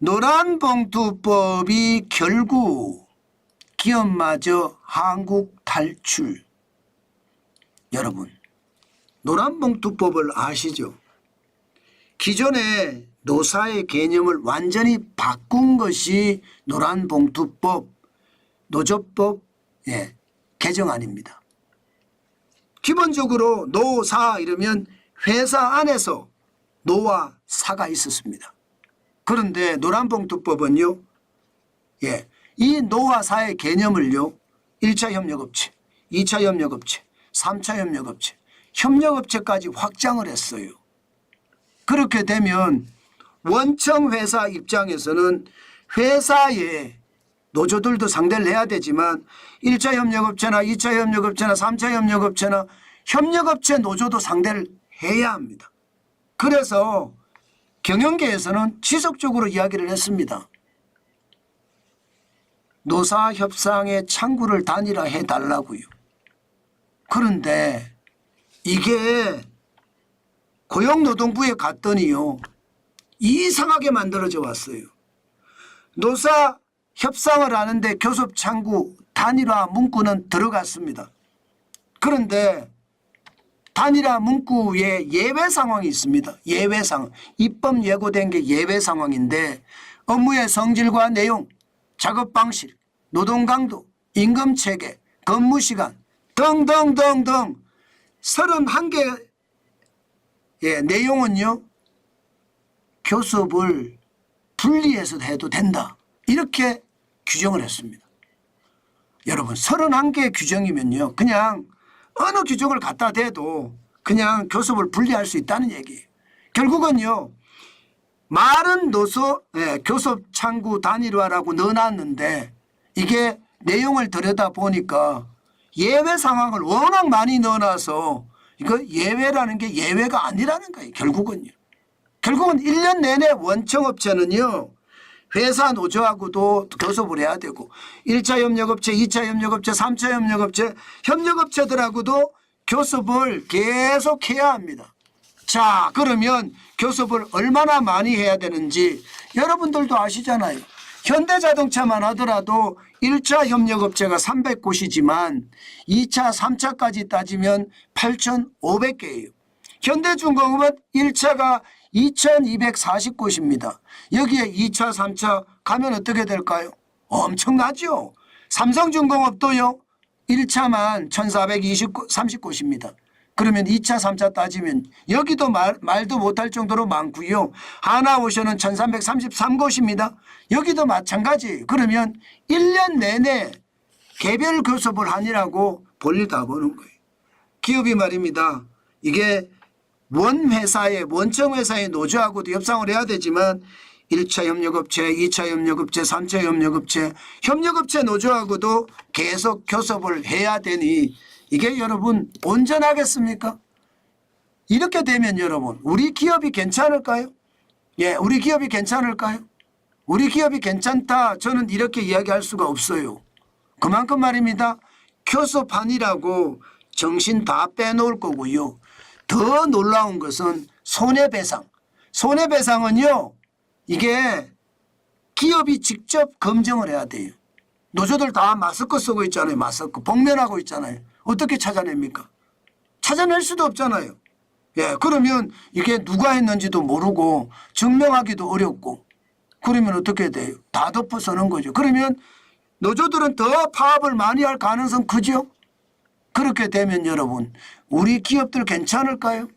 노란봉투법이 결국 기업마저 한국 탈출. 여러분, 노란봉투법을 아시죠? 기존의 노사의 개념을 완전히 바꾼 것이 노란봉투법, 노조법 예, 개정안입니다. 기본적으로 노사 이러면 회사 안에서 노와 사가 있었습니다. 그런데 노란봉투법은요, 예, 이 노와 사의 개념을요, 1차 협력업체, 2차 협력업체, 3차 협력업체, 협력업체까지 확장을 했어요. 그렇게 되면 원청 회사 입장에서는 회사의 노조들도 상대를 해야 되지만 1차 협력업체나 2차 협력업체나 3차 협력업체나 협력업체 노조도 상대를 해야 합니다. 그래서 경영계에서는 지속적으로 이야기를 했습니다. 노사 협상의 창구를 단일화해 달라고요. 그런데 이게 고용노동부에 갔더니요. 이상하게 만들어져 왔어요. 노사 협상을 하는데 교섭 창구 단일화 문구는 들어갔습니다. 그런데 단일화 문구에 예외 상황이 있습니다. 예외 상황. 입법 예고된 게 예외 상황인데 업무의 성질과 내용, 작업 방식, 노동 강도, 임금 체계, 근무 시간 등등등등 31개 의 내용은요. 교섭을 분리해서 해도 된다. 이렇게 규정을 했습니다. 여러분 31개 규정이면요. 그냥 어느 규정을 갖다 대도 그냥 교섭을 분리할 수 있다는 얘기예요. 결국은요. 말은 노소 예, 교섭 창구 단일화라고 넣어놨는데 이게 내용을 들여다 보니까 예외 상황을 워낙 많이 넣어놔서 이거 예외라는 게 예외가 아니라는 거예요. 결국은요. 결국은 1년 내내 원청업체는요. 회사 노조하고도 교섭을 해야 되고 1차 협력업체, 2차 협력업체, 3차 협력업체, 협력업체들하고도 교섭을 계속 해야 합니다. 자 그러면 교섭을 얼마나 많이 해야 되는지 여러분들도 아시잖아요. 현대자동차만 하더라도 1차 협력업체가 300곳이지만 2차, 3차까지 따지면 8,500개예요. 현대중공업은 1차가 2,240곳입니다. 여기에 2차, 3차 가면 어떻게 될까요? 엄청나죠. 삼성중공업도요. 1차만 1,430곳입니다. 그러면 2차, 3차 따지면 여기도 말, 말도 못할 정도로 많고요. 하나오션은 1333곳입니다. 여기도 마찬가지. 그러면 1년 내내 개별 교섭을 하니라고 볼일 다 보는 거예요. 기업이 말입니다. 이게 원 회사의 원청 회사의 노조하고도 협상을 해야 되지만 1차 협력업체, 2차 협력업체, 3차 협력업체, 협력업체 노조하고도 계속 교섭을 해야 되니 이게 여러분 온전하겠습니까? 이렇게 되면 여러분 우리 기업이 괜찮을까요? 예, 우리 기업이 괜찮을까요? 우리 기업이 괜찮다 저는 이렇게 이야기할 수가 없어요. 그만큼 말입니다. 교섭한이라고 정신 다 빼놓을 거고요. 더 놀라운 것은 손해배상. 손해배상은요. 이게 기업이 직접 검증을 해야 돼요. 노조들 다 마스크 쓰고 있잖아요. 마스크. 복면하고 있잖아요. 어떻게 찾아냅니까? 찾아낼 수도 없잖아요. 예, 그러면 이게 누가 했는지도 모르고 증명하기도 어렵고 그러면 어떻게 돼요? 다 덮어 서는 거죠. 그러면 노조들은 더 파업을 많이 할 가능성 크죠? 그렇게 되면 여러분 우리 기업들 괜찮을까요?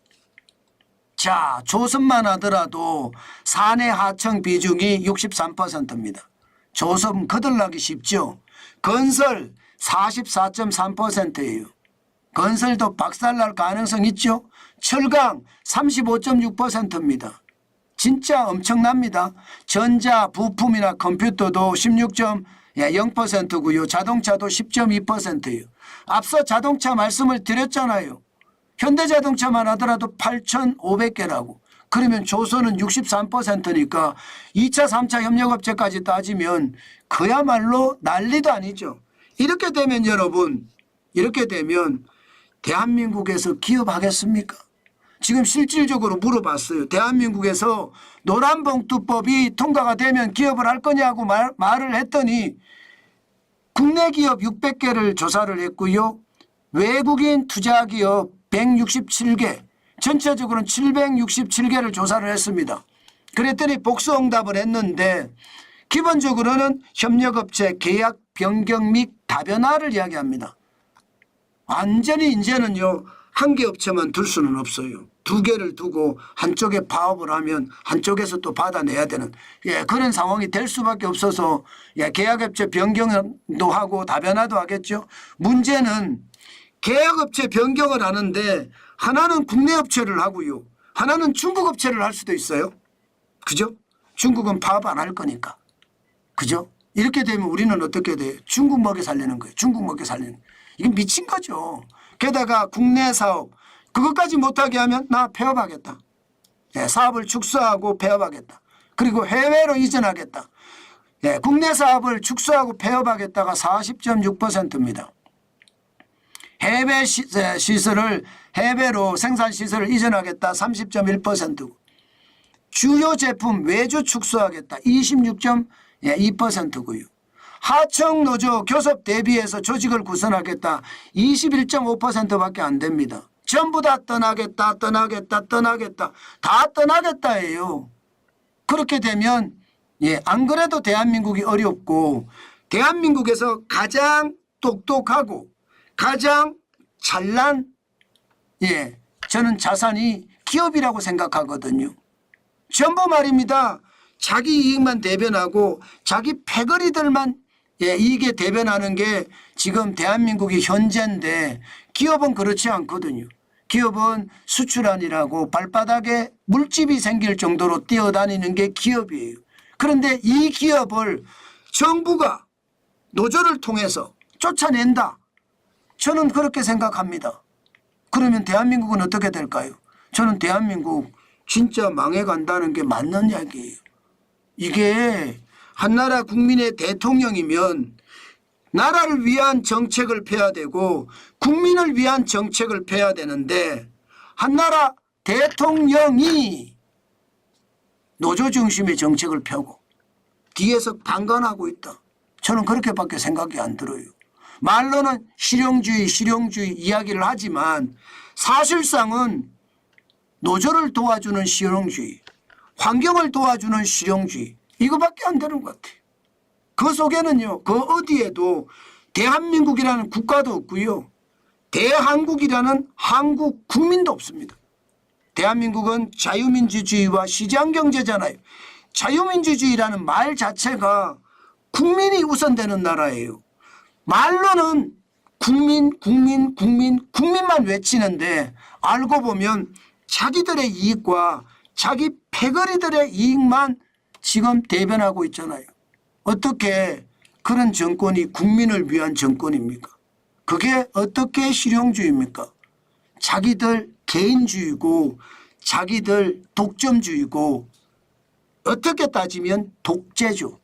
자 조선만 하더라도 사내 하청 비중이 63%입니다. 조선 거들나기 쉽죠. 건설 44.3%예요. 건설도 박살날 가능성 있죠. 철강 35.6%입니다. 진짜 엄청납니다. 전자, 부품이나 컴퓨터도 16.0%고요. 자동차도 10.2%예요. 앞서 자동차 말씀을 드렸잖아요. 현대자동차만 하더라도 8,500개라고. 그러면 조선은 63%니까 2차, 3차 협력업체까지 따지면 그야말로 난리도 아니죠. 이렇게 되면 여러분, 이렇게 되면 대한민국에서 기업하겠습니까? 지금 실질적으로 물어봤어요. 대한민국에서 노란봉투법이 통과가 되면 기업을 할 거냐고 말, 말을 했더니 국내 기업 600개를 조사를 했고요. 외국인 투자 기업 167개, 전체적으로는 767개를 조사를 했습니다. 그랬더니 복수 응답을 했는데 기본적으로는 협력업체 계약 변경 및 다변화를 이야기합니다. 완전히 이제는요 한 개 업체만 둘 수는 없어요. 두 개를 두고 한쪽에 파업을 하면 한쪽에서 또 받아내야 되는 예 그런 상황이 될 수밖에 없어서 예 계약업체 변경도 하고 다변화도 하겠죠. 문제는 계약업체 변경을 하는데 하나는 국내 업체를 하고요. 하나는 중국 업체를 할 수도 있어요. 그죠? 중국은 파업 안 할 거니까. 그죠? 이렇게 되면 우리는 어떻게 돼요? 중국 먹여 살리는 거예요. 중국 먹여 살리는. 이건 미친 거죠. 게다가 국내 사업 그것까지 못하게 하면 나 폐업하겠다. 예, 사업을 축소하고 폐업하겠다. 그리고 해외로 이전하겠다. 예, 국내 사업을 축소하고 폐업하겠다가 40.6%입니다. 해외 시, 에, 시설을 해외로 생산 시설을 이전하겠다 30.1%고 주요 제품 외주 축소하겠다 26.2%고요. 하청 노조 교섭 대비해서 조직을 구성하겠다 21.5%밖에 안 됩니다. 전부 다 떠나겠다 떠나겠다 떠나겠다 다 떠나겠다예요. 그렇게 되면 예, 안 그래도 대한민국이 어렵고 대한민국에서 가장 똑똑하고 가장 잘난 예, 저는 자산이 기업이라고 생각하거든요. 전부 말입니다. 자기 이익만 대변하고 자기 패거리들만 예, 이익에 대변하는 게 지금 대한민국의 현재인데 기업은 그렇지 않거든요. 기업은 수출안이라고 발바닥에 물집이 생길 정도로 뛰어다니는 게 기업이에요. 그런데 이 기업을 정부가 노조를 통해서 쫓아낸다. 저는 그렇게 생각합니다. 그러면 대한민국은 어떻게 될까요? 저는 대한민국 진짜 망해간다는 게 맞는 이야기예요. 이게 한나라 국민의 대통령이면 나라를 위한 정책을 펴야 되고 국민을 위한 정책을 펴야 되는데 한나라 대통령이 노조 중심의 정책을 펴고 뒤에서 방관하고 있다. 저는 그렇게밖에 생각이 안 들어요. 말로는 실용주의, 실용주의 이야기를 하지만 사실상은 노조를 도와주는 실용주의, 환경을 도와주는 실용주의 이거밖에 안 되는 것 같아요. 그 속에는요, 그 어디에도 대한민국이라는 국가도 없고요. 대한국이라는 한국 국민도 없습니다. 대한민국은 자유민주주의와 시장경제잖아요. 자유민주주의라는 말 자체가 국민이 우선되는 나라예요. 말로는 국민, 국민, 국민, 국민만 외치는데 알고 보면 자기들의 이익과 자기 패거리들의 이익만 지금 대변하고 있잖아요. 어떻게 그런 정권이 국민을 위한 정권입니까? 그게 어떻게 실용주의입니까? 자기들 개인주의고 자기들 독점주의고 어떻게 따지면 독재죠.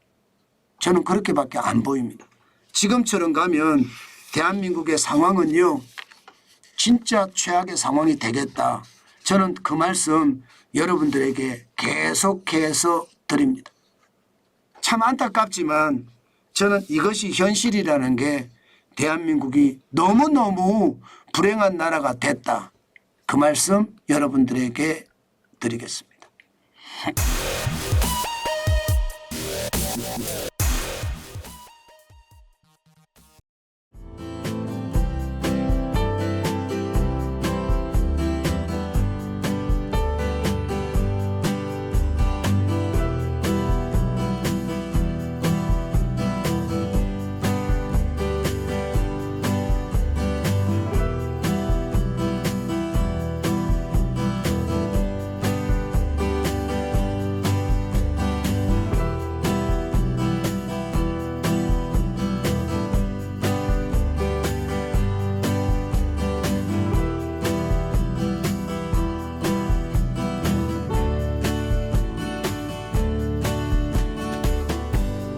저는 그렇게밖에 안 보입니다. 지금처럼 가면 대한민국의 상황은요, 진짜 최악의 상황이 되겠다. 저는 그 말씀 여러분들에게 계속해서 드립니다. 참 안타깝지만 저는 이것이 현실이라는 게 대한민국이 너무너무 불행한 나라가 됐다. 그 말씀 여러분들에게 드리겠습니다.